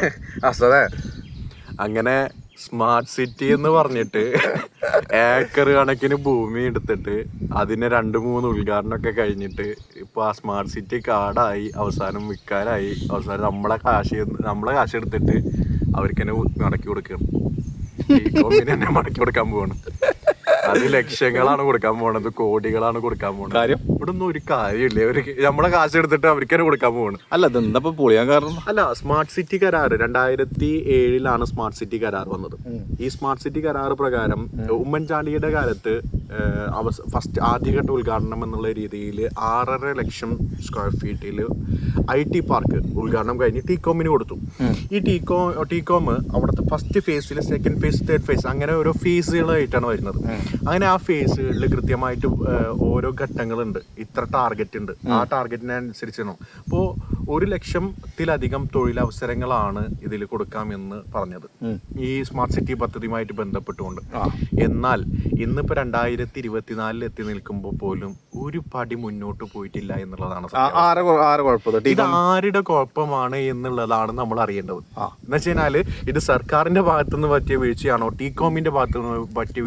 അസതെ അങ്ങനെ smart city എന്ന് പറഞ്ഞിട്ട് ഏക്കർ കണക്കിന് ഭൂമി എടുത്തിട്ട് അതിന് രണ്ട് മൂന്ന് ഉദ്ഘാടനമൊക്കെ കഴിഞ്ഞിട്ട് ഇപ്പൊ ആ സ്മാർട്ട് സിറ്റി കാർഡായി അവസാനം വിൽക്കാനായി അവസാനം നമ്മളെ കാശ് നമ്മളെ കാശ് എടുത്തിട്ട് അവർക്ക് തന്നെ മടക്കി കൊടുക്കണം തന്നെ മടക്കി കൊടുക്കാൻ പോവാണ്. അത് ലക്ഷങ്ങളാണ് കൊടുക്കാൻ പോണത് കോടികളാണ് കൊടുക്കാൻ പോണത്. കാര്യം? ഇവിടെ ഒന്നും ഒരു കാര്യമില്ല. അവർക്ക് നമ്മളെ കാശ് എടുത്തിട്ട് അവർക്ക് തന്നെ കൊടുക്കാൻ പോകുന്നു അല്ല ഇപ്പൊ പൊളിയാൻ കാരണം? അല്ല സ്മാർട്ട് സിറ്റി കരാർ രണ്ടായിരത്തി ഏഴിലാണ് സ്മാർട്ട് സിറ്റി കരാർ വന്നത്. ഈ സ്മാർട്ട് സിറ്റി കരാർ പ്രകാരം ഉമ്മൻചാണ്ടിയുടെ കാലത്ത് ഫസ്റ്റ് ആദ്യഘട്ട ഉദ്ഘാടനം എന്നുള്ള രീതിയിൽ ആറര ലക്ഷം സ്ക്വയർ ഫീറ്റിൽ ഐ ടി പാർക്ക് ഉദ്ഘാടനം കഴിഞ്ഞ് ടീകോമിന് കൊടുത്തു. ഈ ടീകോ ടീകോം അവിടുത്തെ ഫസ്റ്റ് ഫേസിൽ സെക്കൻഡ് ഫേസ് തേർഡ് ഫേസ് അങ്ങനെ ഓരോ ഫേസുകളായിട്ടാണ് വരുന്നത്. അങ്ങനെ ആ ഫേസുകളിൽ കൃത്യമായിട്ട് ഓരോ ഘട്ടങ്ങളുണ്ട്. ഇത്ര ടാർഗറ്റ് ഉണ്ട്. ആ ടാർഗറ്റിനനുസരിച്ച് അപ്പോൾ ഒരു ലക്ഷത്തിലധികം തൊഴിലവസരങ്ങളാണ് ഇതിൽ കൊടുക്കാമെന്ന് പറഞ്ഞത്. ഈ സ്മാർട്ട് സിറ്റി പദ്ധതിയുമായിട്ട് ബന്ധപ്പെട്ടുകൊണ്ട്. എന്നാൽ ഇന്നിപ്പോ രണ്ടായിരത്തി ഇരുപത്തിനാലിൽ എത്തി നിൽക്കുമ്പോൾ പോലും ഒരു പടി മുന്നോട്ട് പോയിട്ടില്ല എന്നുള്ളതാണ് ഇത് ആരുടെ കുഴപ്പമാണ് എന്നുള്ളതാണ് നമ്മൾ അറിയേണ്ടത്. എന്ന് വെച്ച് കഴിഞ്ഞാൽ ഇത് സർക്കാരിന്റെ ഭാഗത്തു നിന്ന് പറ്റിയ വീഴ്ചയാണോ? ടീകോമിന്റെ ഭാഗത്തുനിന്ന് പറ്റിയ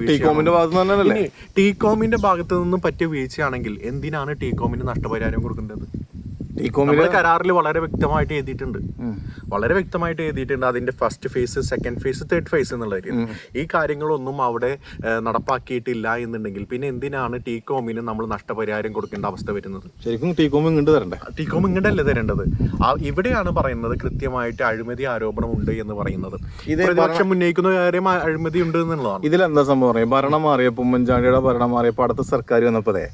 ഇനി ടീകോമിന്റെ ഭാഗത്തു നിന്നും പറ്റിയ വീഴ്ചയാണെങ്കിൽ എന്തിനാണ് ടീകോമിന് നഷ്ടപരിഹാരം കൊടുക്കേണ്ടത്? നമ്മുടെ കരാറിൽ വളരെ വ്യക്തമായിട്ട് എഴുതിയിട്ടുണ്ട്. വളരെ വ്യക്തമായിട്ട് എഴുതിയിട്ടുണ്ട് അതിന്റെ first phase second phase third phase എന്നുള്ള കാര്യം. ഈ കാര്യങ്ങളൊന്നും അവിടെ നടപ്പാക്കിയിട്ടില്ല എന്നുണ്ടെങ്കിൽ പിന്നെ എന്തിനാണ് ടീകോമിന് നമ്മൾ നഷ്ടപരിഹാരം കൊടുക്കേണ്ട അവസ്ഥ വരുന്നത്? ശരിക്കും ടീകോം ഇങ്ങോട്ട് തരണ്ടേ? ടീകോം ഇങ്ങോട്ടല്ലേ തരേണ്ടത്? ഇവിടെയാണ് പറയുന്നത് കൃത്യമായിട്ട് അഴിമതി ആരോപണം ഉണ്ട് എന്ന് പറയുന്നത്. പ്രതിപക്ഷം ഉന്നയിക്കുന്ന കാര്യം അഴിമതി ഉണ്ട് എന്നുള്ളതാണ്. ഇതിലെന്താ സംഭവം? ഭരണം മാറിയപ്പോ ഉമ്മൻചാണ്ടിയുടെ ഭരണം മാറിയപ്പോ അടുത്ത സർക്കാർ വന്നപ്പോഴേ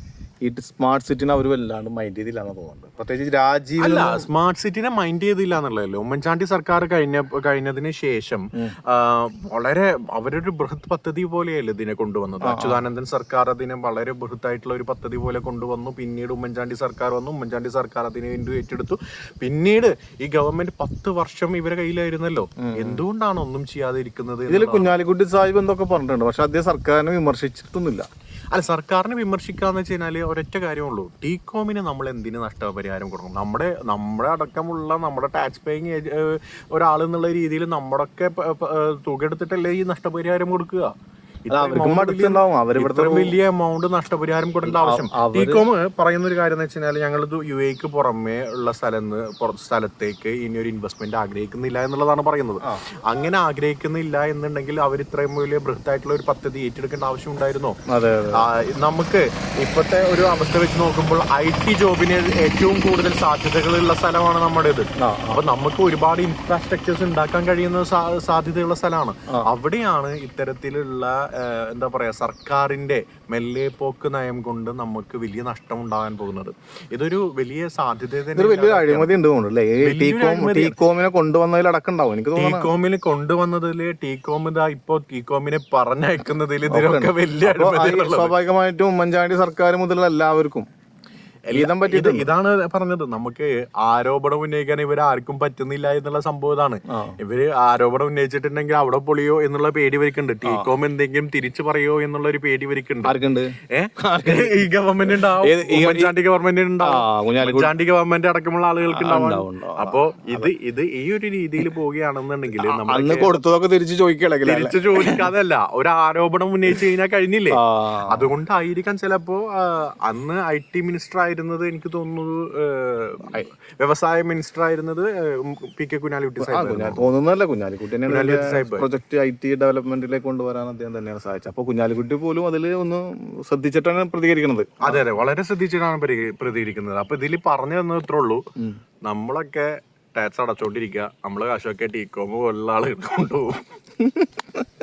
ഈ സ്മാർട്ട് സിറ്റിനെ അവർ വല്ലാണ്ട് മൈൻഡ് ചെയ്തില്ലാന്ന് തോന്നുന്നുണ്ട് പ്രത്യേകിച്ച് രാജീവ് അല്ല സ്മാർട്ട് സിറ്റിനെ മൈൻഡ് ചെയ്തില്ല എന്നുള്ളതല്ലോ ഉമ്മൻചാണ്ടി സർക്കാർ കഴിഞ്ഞ കഴിഞ്ഞതിന് ശേഷം വളരെ അവരൊരു ബൃഹത് പദ്ധതി പോലെയല്ലേ ഇതിനെ കൊണ്ടുവന്നത്? അച്യുതാനന്ദൻ സർക്കാർ അതിനെ വളരെ ബൃഹത്തായിട്ടുള്ള ഒരു പദ്ധതി പോലെ കൊണ്ടുവന്നു. പിന്നീട് ഉമ്മൻചാണ്ടി സർക്കാർ വന്നു. ഉമ്മൻചാണ്ടി സർക്കാർ അതിനെ വീണ്ടും ഏറ്റെടുത്തു. പിന്നീട് ഈ ഗവൺമെന്റ് പത്ത് വർഷം ഇവരെ കയ്യിലായിരുന്നല്ലോ. എന്തുകൊണ്ടാണ് ഒന്നും ചെയ്യാതെ ഇരിക്കുന്നത് ഇതിൽ കുഞ്ഞാലിക്കുട്ടി സാഹിബ് എന്തൊക്കെ പറഞ്ഞിട്ടുണ്ട്? പക്ഷെ അദ്ദേഹം സർക്കാരിനെ വിമർശിച്ചിട്ടൊന്നുമില്ല. അല്ല സർക്കാരിനെ വിമർശിക്കാന്ന് വെച്ച് കഴിഞ്ഞാൽ ഒരൊറ്റ കാര്യമുള്ളൂ. ടീകോമിന് നമ്മൾ എന്തിന് നഷ്ടപരിഹാരം കൊടുക്കണം? നമ്മുടെ നമ്മുടെ അടക്കമുള്ള നമ്മുടെ ടാക്സ് പേയിങ് ഒരാൾ എന്നുള്ള രീതിയിൽ നമ്മുടെയൊക്കെ തുക എടുത്തിട്ടല്ലേ ഈ നഷ്ടപരിഹാരം കൊടുക്കുക? വലിയ എമൗണ്ട് നഷ്ടപരിഹാരം കൊടുക്കേണ്ട ആവശ്യം. ഇകോം പറയുന്ന ഒരു കാര്യം എന്ന് വെച്ചാൽ ഞങ്ങൾ യു എക്ക് പുറമേ ഉള്ള സ്ഥലം സ്ഥലത്തേക്ക് ഇനി ഒരു ഇൻവെസ്റ്റ്മെന്റ് ആഗ്രഹിക്കുന്നില്ല എന്നുള്ളതാണ് പറയുന്നത്. അങ്ങനെ ആഗ്രഹിക്കുന്നില്ല എന്നുണ്ടെങ്കിൽ അവർ ഇത്രയും വലിയ ബൃഹത്തായിട്ടുള്ള ഒരു പദ്ധതി ഏറ്റെടുക്കേണ്ട ആവശ്യം ഉണ്ടായിരുന്നോ? അതെ നമുക്ക് ഇപ്പോഴത്തെ ഒരു അവസ്ഥ വെച്ച് നോക്കുമ്പോൾ ഐ ടി ജോബിന് ഏറ്റവും കൂടുതൽ സാധ്യതകളുള്ള സ്ഥലമാണ് നമ്മുടേത്. ഇത് അപ്പൊ നമുക്ക് ഒരുപാട് ഇൻഫ്രാസ്ട്രക്ചേഴ്സ് ഉണ്ടാക്കാൻ കഴിയുന്ന സാധ്യതയുള്ള സ്ഥലമാണ്. അവിടെയാണ് ഇത്തരത്തിലുള്ള എന്താ പറയുക സർക്കാരിന്റെ മെല്ലെ പോക്ക് നയം കൊണ്ട് നമുക്ക് വലിയ നഷ്ടം ഉണ്ടാകാൻ പോകുന്നത് ഇതൊരു വലിയ സാധ്യത തന്നെ. കൊണ്ടുവന്നതിൽ ഉണ്ടാവും എനിക്ക് ടീകോമിൽ കൊണ്ടുവന്നതിൽ ടീകോം ഇതാ ഇപ്പൊ ടീകോമിനെ പറഞ്ഞയക്കുന്നതിൽ ഇതിലൊക്കെ വലിയ. സ്വാഭാവികമായിട്ടും ഉമ്മൻചാണ്ടി സർക്കാർ മുതലുള്ള എല്ലാവർക്കും ഗീതം പറ്റിയത് ഇതാണ് പറഞ്ഞത്. നമുക്ക് ആരോപണം ഉന്നയിക്കാൻ ഇവർ ആർക്കും പറ്റുന്നില്ല എന്നുള്ള സംഭവം ഇതാണ്. ഇവർ ആരോപണം ഉന്നയിച്ചിട്ടുണ്ടെങ്കിൽ അവിടെ പൊളിയോ എന്നുള്ള പേടി ഇവർക്കുണ്ട്. ടീകോം എന്തെങ്കിലും തിരിച്ചു പറയോ എന്നുള്ള ഒരു പേടി ഇവർക്കുണ്ട്. ആർക്കുണ്ട്? ഈ ഗവൺമെന്റ് ഉണ്ടാവും. ഗവൺമെന്റ് ഉണ്ടാവും. ഗവൺമെന്റ് അടക്കമുള്ള ആളുകൾക്ക് ഉണ്ടാവും. അപ്പോ ഇത് ഇത് ഈ ഒരു രീതിയിൽ പോവുകയാണെന്നുണ്ടെങ്കിൽ നമ്മൾ കൊടുത്തതൊക്കെ തിരിച്ചു ചോദിക്കണെങ്കിൽ തിരിച്ചു ചോദിക്കാതല്ല. ഒരു ആരോപണം ഉന്നയിച്ചു കഴിഞ്ഞാൽ കഴിഞ്ഞില്ലേ? അതുകൊണ്ടായിരിക്കാം ചിലപ്പോ അന്ന് ഐ ടി മിനിസ്റ്റർ ആയിരുന്നത് എനിക്ക് തോന്നുന്നത് വ്യവസായ മിനിസ്റ്റർ ആയിരുന്നത് പി കെ കുഞ്ഞാലിക്കുട്ടി സാഹിബ്. തോന്നുന്നല്ല കുഞ്ഞാലിക്കുട്ടി. പ്രൊജക്ട് ഐ ടി ഡെവലപ്മെന്റിലേക്ക് കൊണ്ടുവരാൻ അദ്ദേഹം തന്നെയാണ് സഹായിച്ചത് അപ്പൊ കുഞ്ഞാലിക്കുട്ടി പോലും അതിൽ ഒന്ന് ശ്രദ്ധിച്ചിട്ടാണ് പ്രതികരിക്കുന്നത്. അതെ അതെ. വളരെ ശ്രദ്ധിച്ചിട്ടാണ് പരി- പ്രതികരിക്കുന്നത്. അപ്പൊ ഇതിൽ പറഞ്ഞു തന്നത്രേ ഉള്ളൂ. നമ്മളൊക്കെ ടാക്സ് അടച്ചോണ്ടിരിക്കുക. നമ്മളെ കാശൊക്കെ ടീക്കോമ് പോലുള്ള ആളുകൾ കൊണ്ടുപോകും.